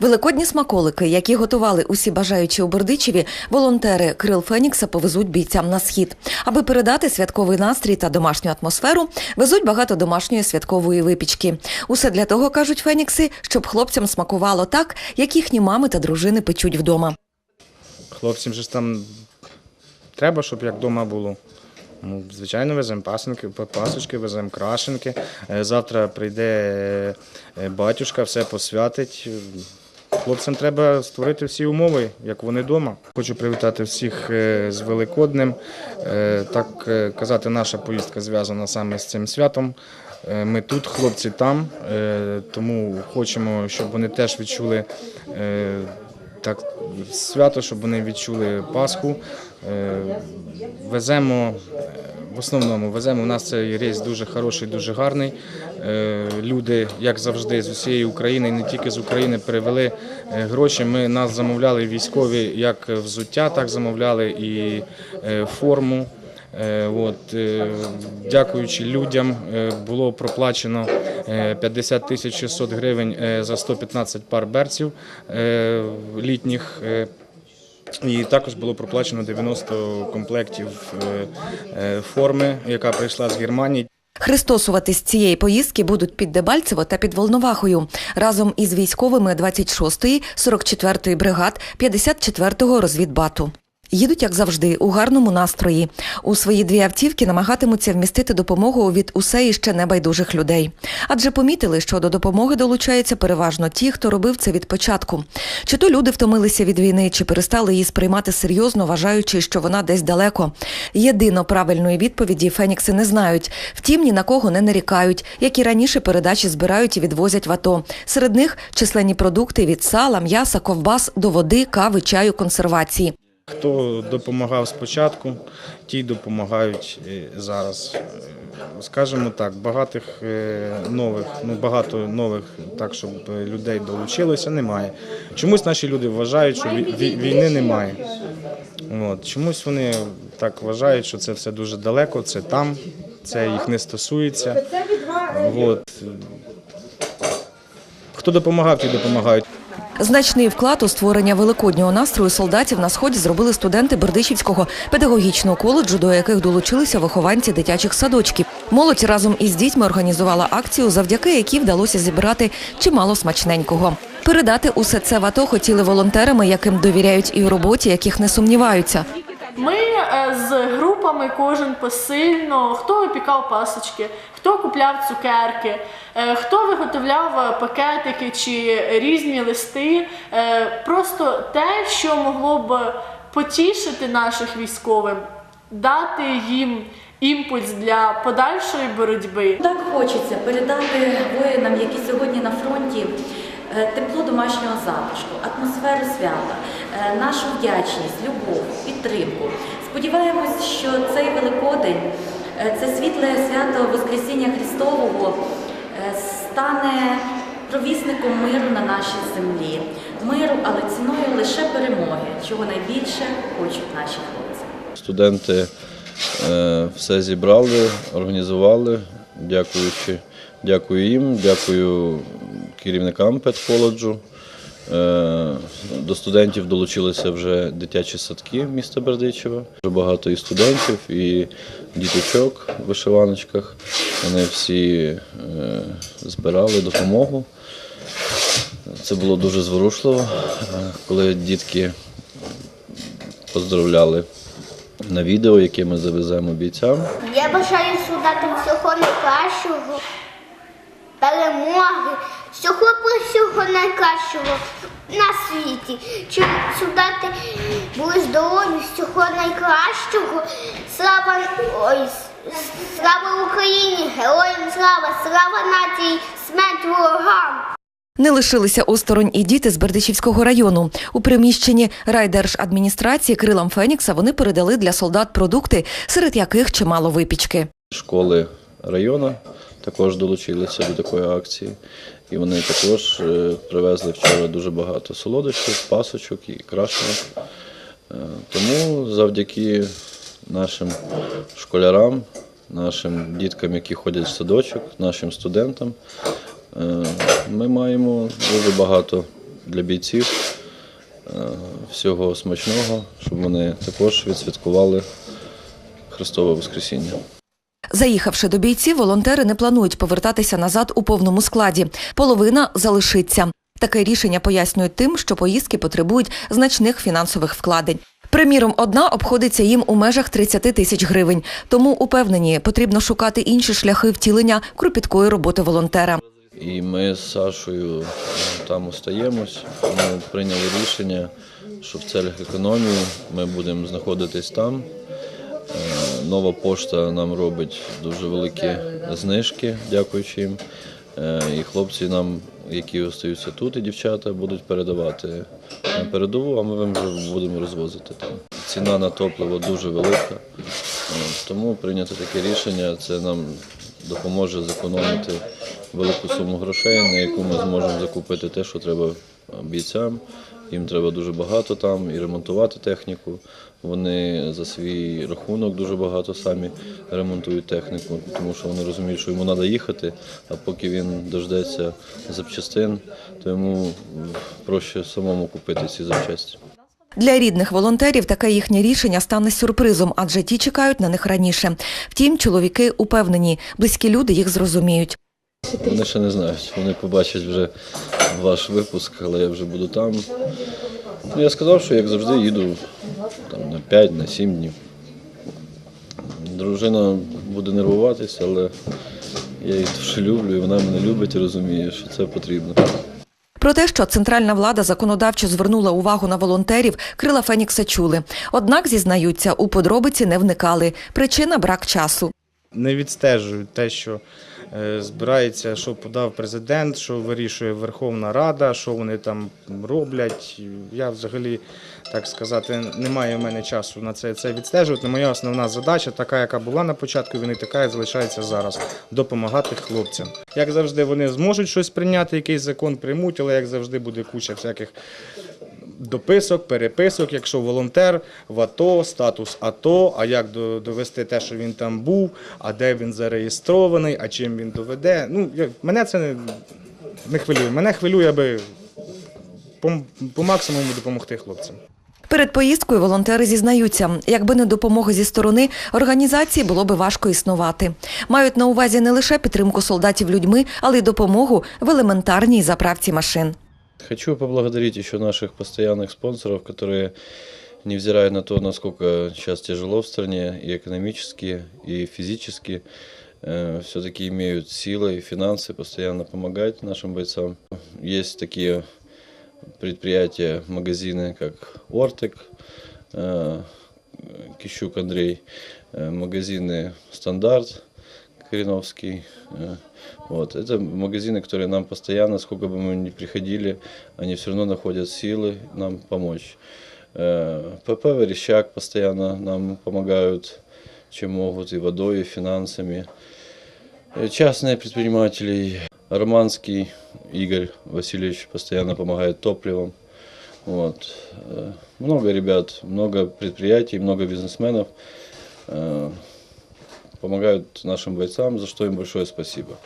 Великодні смаколики, які готували усі бажаючі у Бердичеві, волонтери Крил Фенікса повезуть бійцям на схід. Аби передати святковий настрій та домашню атмосферу, везуть багато домашньої святкової випічки. Усе для того кажуть Фенікси, щоб хлопцям смакувало так, як їхні мами та дружини печуть вдома. Хлопцям же ж там треба, щоб як вдома було. Ну, звичайно, веземо пасенки, пасочки, веземо крашенки. Е, Завтра прийде е, батюшка, все посвятить. Хлопцям треба створити всі умови, як вони вдома. Хочу привітати всіх е, з Великоднем. Е, Так е, казати, наша поїздка зв'язана саме з цим святом. Ми тут, хлопці там, тому хочемо, щоб вони теж відчули так свято, щоб вони відчули Пасху. Е, Веземо в основному веземо. У нас цей рейс дуже хороший, дуже гарний. Е, Люди, як завжди, з усієї України, не тільки з України, перевели е, гроші. Ми нас замовляли військові як взуття, так замовляли і форму. Е, От, е, дякуючи людям, е, було проплачено е, 50 тисяч 600 гривень за 115 пар берців літніх. І також було проплачено 90 комплектів форми, яка прийшла з Германії. Христосувати з цієї поїздки будуть під Дебальцево та під Волновахою разом із військовими 26-ї, 44-ї бригад, 54-го розвідбату. Їдуть, як завжди, у гарному настрої. У свої дві автівки намагатимуться вмістити допомогу від усе іще небайдужих людей. Адже помітили, що до допомоги долучаються переважно ті, хто робив це від початку. Чи то люди втомилися від війни, чи перестали її сприймати серйозно, вважаючи, що вона десь далеко. Єдино правильної відповіді Фенікси не знають. Втім, ні на кого не нарікають, як і раніше передачі збирають і відвозять в АТО. Серед них численні продукти від сала, м'яса, ковбас до води, кави, чаю, консервації. Хто допомагав спочатку, ті допомагають е, зараз. Е, Скажімо так, багатих е, нових, ну багато нових, так щоб людей долучилося, немає. Чомусь наші люди вважають, що ві- ві- війни немає. От. Чомусь вони так вважають, що це все дуже далеко, це там, це їх не стосується. От. Хто допомагав, ті допомагають. Значний вклад у створення великоднього настрою солдатів на сході зробили студенти Бердичівського педагогічного коледжу, до яких долучилися вихованці дитячих садочків. Молодь разом із дітьми організувала акцію, завдяки якій вдалося зібрати чимало смачненького. Передати усе це в АТО хотіли волонтерами, яким довіряють і у роботі, яких не сумніваються. Ми е, з групами кожен посильно, хто випікав пасочки, хто купляв цукерки, е, хто виготовляв е, пакетики чи різні листи. Е, Просто те, що могло б потішити наших військових, дати їм імпульс для подальшої боротьби. Так хочеться передати воїнам, які сьогодні на фронті, тепло домашнього затишку, атмосферу свята, е, нашу вдячність, любов, підтримку. Сподіваємось, що цей Великодень, е, це світле свято Воскресіння Христового е, стане провісником миру на нашій землі. Миру, але ціною лише перемоги, чого найбільше хочуть наші хлопці. Студенти е, все зібрали, організували. Дякуючи, дякую їм, дякую керівникам педколеджу. Е, До студентів долучилися вже дитячі садки міста Бердичева. Дуже багато і студентів, і діточок в вишиваночках. Вони всі е, збирали допомогу. Це було дуже зворушливо, е, коли дітки поздравляли на відео, яке ми завеземо бійцям. Я бажаю солдатам всього найкращого, перемоги, всього всього найкращого на світі. Щоб солдати були здорові, всього найкращого. Слава ой, слава Україні, героям слава, слава нації, смерть ворогам. Не лишилися осторонь і діти з Бердичівського району. У приміщенні райдержадміністрації крилам Фенікса вони передали для солдат продукти, серед яких чимало випічки. Школи району також долучилися до такої акції. І вони також е, привезли вчора дуже багато солодощів, пасочок і крашенок. Е, Тому завдяки нашим школярам, нашим діткам, які ходять в садочок, нашим студентам, е, ми маємо дуже багато для бійців. Всього смачного, щоб вони також відсвяткували Христове Воскресіння. Заїхавши до бійців, волонтери не планують повертатися назад у повному складі. Половина залишиться. Таке рішення пояснюють тим, що поїздки потребують значних фінансових вкладень. Приміром, одна обходиться їм у межах 30 тисяч гривень. Тому упевнені, потрібно шукати інші шляхи втілення кропіткої роботи волонтера. І ми з Сашою там остаємось. Ми прийняли рішення, що в целях економії ми будемо знаходитись там. Нова пошта нам робить дуже великі знижки, дякуючи їм. Е, І хлопці нам, які остаються тут, і дівчата, будуть передавати на передову, а ми вже будемо розвозити там. Ціна на топливо дуже велика, Е, тому прийнято таке рішення. Це нам допоможе зекономити велику суму грошей, на яку ми зможемо закупити те, що треба бійцям. Їм треба дуже багато там і ремонтувати техніку. Вони за свій рахунок дуже багато самі ремонтують техніку, тому що вони розуміють, що йому треба їхати, а поки він дождеться запчастин, то йому проще самому купити ці запчасті. Для рідних волонтерів таке їхнє рішення стане сюрпризом, адже ті чекають на них раніше. Втім, чоловіки упевнені, близькі люди їх зрозуміють. Вони ще не знають. Вони побачать вже ваш випуск, але я вже буду там. Ну, я сказав, що як завжди їду там, на 5, на 7 днів. Дружина буде нервуватися, але я її дуже люблю, і вона мене любить і розуміє, що це потрібно. Про те, що центральна влада законодавчо звернула увагу на волонтерів, крила Фенікса чули. Однак, зізнаються, у подробиці не вникали. Причина брак часу. Не відстежують те, що е, збирається, що подав президент, що вирішує Верховна Рада, що вони там роблять. Я взагалі, так сказати, немає в мене часу на це, це відстежувати. Моя основна задача, така, яка була на початку війни, така і залишається зараз допомагати хлопцям. Як завжди, вони зможуть щось прийняти, якийсь закон приймуть, але як завжди буде куча всяких дописок, переписок, якщо волонтер в АТО, статус АТО, а як до- довести те, що він там був, а де він зареєстрований, а чим він доведе. Ну, мене це не, не хвилює. Мене хвилює, аби по, по максимуму допомогти хлопцям. Перед поїздкою волонтери зізнаються, якби не допомога зі сторони, організації було би важко існувати. Мають на увазі не лише підтримку солдатів людьми, але й допомогу в елементарній заправці машин. Хочу поблагодарить еще наших постоянных спонсоров, которые, невзирая на то, насколько сейчас тяжело в стране, и экономически, и физически, все-таки имеют силы и финансы постоянно помогать нашим бойцам. Есть такие предприятия, магазины, как Ортек, э, Кищук Андрей, э, магазины Стандарт, Кореновский. э, Вот. Это магазины, которые нам постоянно, сколько бы мы ни приходили, они все равно находят силы нам помочь. Э, ПП Верещак постоянно нам помогают, чем могут, и водой, и финансами. Э, Частные предприниматели, Романский Игорь Васильевич постоянно помогает топливом. Вот. Э, Много ребят, много предприятий, много бизнесменов э, помогают нашим бойцам, за что им большое спасибо.